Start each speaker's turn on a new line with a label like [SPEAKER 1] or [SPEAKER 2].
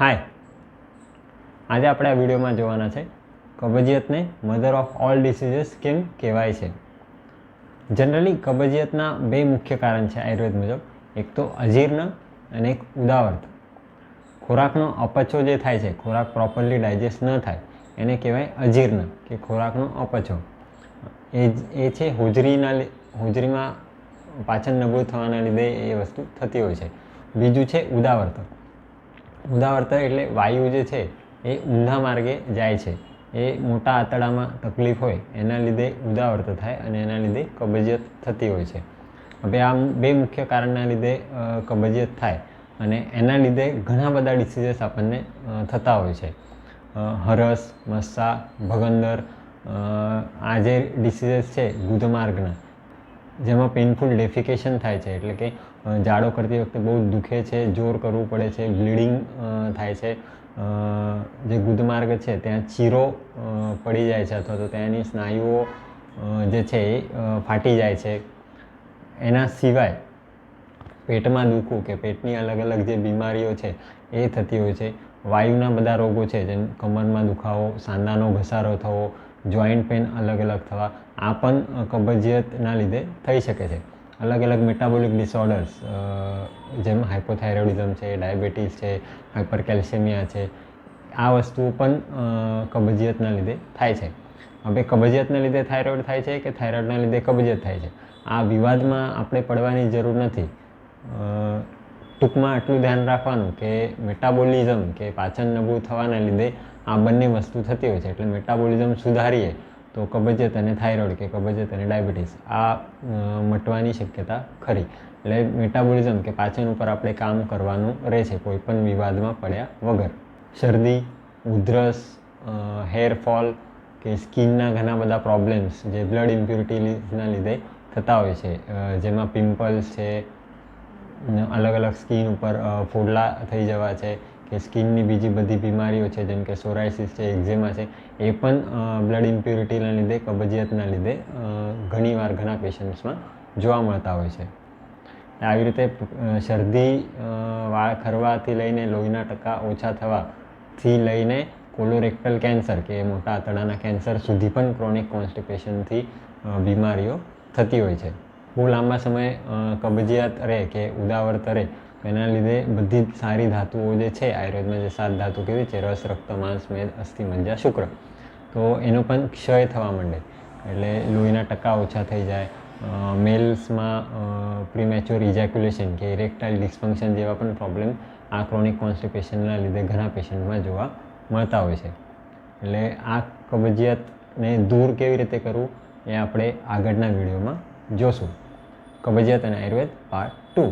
[SPEAKER 1] હાય આજે આપણે આ વિડીયોમાં જોવાના છે કબજિયાતને મધર ઓફ ઓલ ડિસીઝીસ કેમ કહેવાય છે? જનરલી કબજિયાતના બે મુખ્ય કારણ છે આયુર્વેદ મુજબ. એક તો અજીર્ણ અને એક ઉદાવર્ત. ખોરાકનો અપચો જે થાય છે, ખોરાક પ્રોપરલી ડાયજેસ્ટ ન થાય, એને કહેવાય અજીર્ણ કે ખોરાકનો અપચો. એ એ છે હોજરીના હોજરીમાં પાચન નબળું થવાના લીધે એ વસ્તુ થતી હોય છે. બીજું છે ઉદાવર્ત. ઉદાવર્ત એટલે વાયુ જે છે, એ ઊંધા માર્ગે જાય છે. એ મોટા આંતડામાં તકલીફ હોય, એના લીધે ઉદાવર્ત થાય અને એના લીધે કબજિયાત થતી હોય છે. હવે આ બે મુખ્ય કારણના લીધે કબજિયત થાય અને એના લીધે ઘણા બધા ડિસીઝીસ આપણને થતા હોય છે. હરસ, મસ્સા, ભગંદર આ જે ડિસીઝીસ છે ગુદમાર્ગના જેમાં પેઇનફુલ ડેફિકેશન થાય છે. એટલે કે જાડો કરતી વખતે બહુ દુખે છે, જોર કરવું પડે છે બ્લીડિંગ થાય છે. જે ગુદમાર્ગ છે, ત્યાં ચીરો પડી જાય છે અથવા તો ત્યાંની સ્નાયુઓ જે છે એ ફાટી જાય છે. એના સિવાય પેટમાં દુખવું કે પેટની અલગ અલગ જે બીમારીઓ છે, એ થતી હોય છે. વાયુના બધા રોગો છે, જેમ કમરમાં દુખાવો સાંધાનો ઘસારો થવો જોઈન્ટ પેન અલગ અલગ થવા આ પણ કબજિયાતના લીધે થઈ શકે છે. અલગ અલગ મેટાબોલિક ડિસઓર્ડર્સ જેમ હાઇપોથાઇરોડિઝમ છે ડાયાબિટીસ છે હાઇપર કેલ્શિયમિયા છે, આ વસ્તુઓ પણ કબજિયાતના લીધે થાય છે. હવે કબજિયાતના લીધે થાઇરોઇડ થાય છે કે થાઇરોઇડના લીધે કબજિયાત થાય છે? આ વિવાદમાં આપણે પડવાની જરૂર નથી. ટૂંકમાં આટલું ધ્યાન રાખવાનું કે મેટાબોલિઝમ કે પાચન નબળું થવાના લીધે આ બંને વસ્તુ થતી હોય છે. એટલે મેટાબોલિઝમ સુધારીએ તો કબજિયાત અને થાઇરોઇડ કે કબજિયાત અને ડાયાબિટીસ આ મટવાની શક્યતા ખરી. એટલે મેટાબોલિઝમ કે પાચન ઉપર આપણે કામ કરવાનું રહે છે કોઈપણ વિવાદમાં પડ્યા વગર. શરદી, ઉધરસ હેર ફોલ કે સ્કિનના ઘણા બધા પ્રોબ્લેમ્સ જે બ્લડ ઇમ્પ્યુરિટીના લીધે થતા હોય છે. જેમાં પિમ્પલ્સ છે અલગ અલગ સ્કિન ઉપર ફોડલા થઈ જવા છે કે સ્કિનની બીજી બધી બીમારીઓ છે, જેમ કે સોરાયસિસ છે એક્ઝેમા છે, એ પણ બ્લડ ઇમ્પ્યુરિટીના લીધે, કબજિયાતના લીધે ઘણીવાર ઘણા પેશન્ટ્સમાં જોવા મળતા હોય છે. આવી રીતે શરદી વાળ ખરવાથી લઈને લોહીના ટકા ઓછા થવાથી લઈને કોલોરેક્ટલ કેન્સર કે મોટા આંતડાના કેન્સર સુધી પણ ક્રોનિક કોન્સ્ટિપેશનથી બીમારીઓ થતી હોય છે. બહુ લાંબા સમય કબજિયાત રહે કે ઉદાવર્ત રહે એના લીધે બધી જ સારી ધાતુઓ જે છે, આયુર્વેદમાં જે સાત ધાતુ કેવી છે, રસ, રક્ત, માંસ, મેદ, અસ્થિ, મજ્જા, શુક્ર, તો એનો પણ ક્ષય થવા માંડે. એટલે લોહીના ટકા ઓછા થઈ જાય. મેલ્સમાં પ્રીમેચ્યોર ઇજેક્યુલેશન કે ઇરેક્ટાઇલ ડિસ્ફંક્શન જેવા પણ પ્રોબ્લેમ આ ક્રોનિક કોન્સ્ટિપેશનના લીધે ઘણા પેશન્ટમાં જોવા મળતા હોય છે. એટલે આ કબજિયાતને દૂર કેવી રીતે કરવું એ આપણે આગળના વિડીયોમાં જોશું. કબજિયાત અને આયુર્વેદ પાર્ટ ટુ